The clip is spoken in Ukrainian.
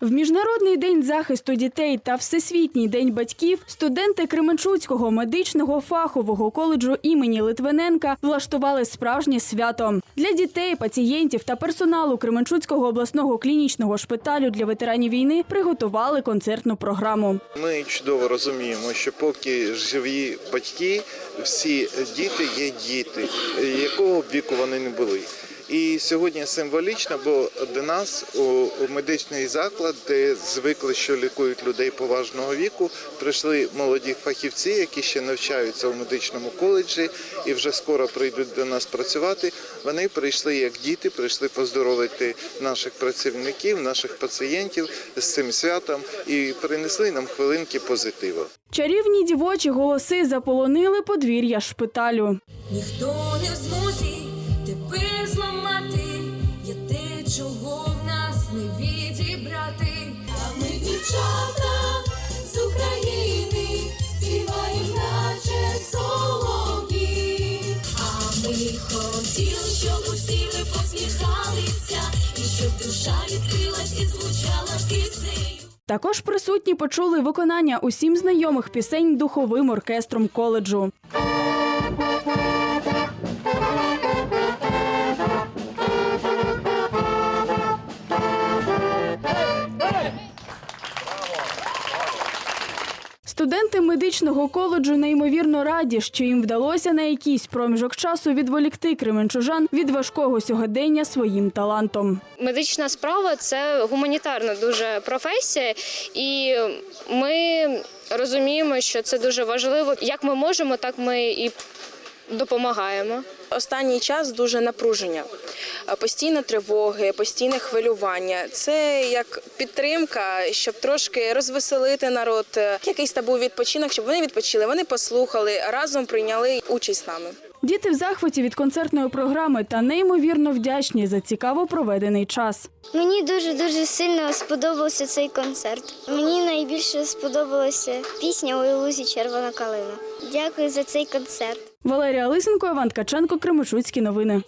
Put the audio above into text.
В міжнародний день захисту дітей та всесвітній день батьків студенти Кременчуцького медичного фахового коледжу імені Литвиненка влаштували справжнє свято для дітей, пацієнтів та персоналу Кременчуцького обласного клінічного шпиталю для ветеранів війни приготували концертну програму. Ми чудово розуміємо, що поки живі батьки, всі діти є діти, якого віку вони не були. І сьогодні символічно, бо до нас у у медичний заклад, де звикли, що лікують людей поважного віку, прийшли молоді фахівці, які ще навчаються у медичному коледжі і вже скоро прийдуть до нас працювати. Вони прийшли як діти, прийшли поздоровити наших працівників, наших пацієнтів з цим святом і принесли нам хвилинки позитиву. Чарівні дівочі голоси заполонили подвір'я шпиталю. Ніхто не в змозі чого в нас не відібрати. А ми дівчата з України співаємо, наче солов'ї. А ми хотіли, щоб усі ми посміхалися, і щоб душа відкрилась і звучала піснею. Також присутні почули виконання усім знайомих пісень духовим оркестром коледжу. Студенти медичного коледжу неймовірно раді, що їм вдалося на якийсь проміжок часу відволікти кременчужан від важкого сьогодення своїм талантом. Медична справа це гуманітарна дуже професія, і ми розуміємо, що це дуже важливо. Як ми можемо, так ми і допомагаємо. Останній час дуже напруження, Е, постійно тривоги, постійне хвилювання. Це як підтримка, щоб трошки розвеселити народ. Е, Якийсь там був відпочинок, щоб вони відпочили, вони послухали, разом прийняли участь з нами. Діти в захваті від концертної програми та неймовірно вдячні за цікаво проведений час. Мені дуже дуже сильно сподобався цей концерт. Мені найбільше сподобалася пісня у лузі червона калина. Дякую за цей концерт. Валерія Лисенко, Іван Ткаченко, Кременчуцькі новини.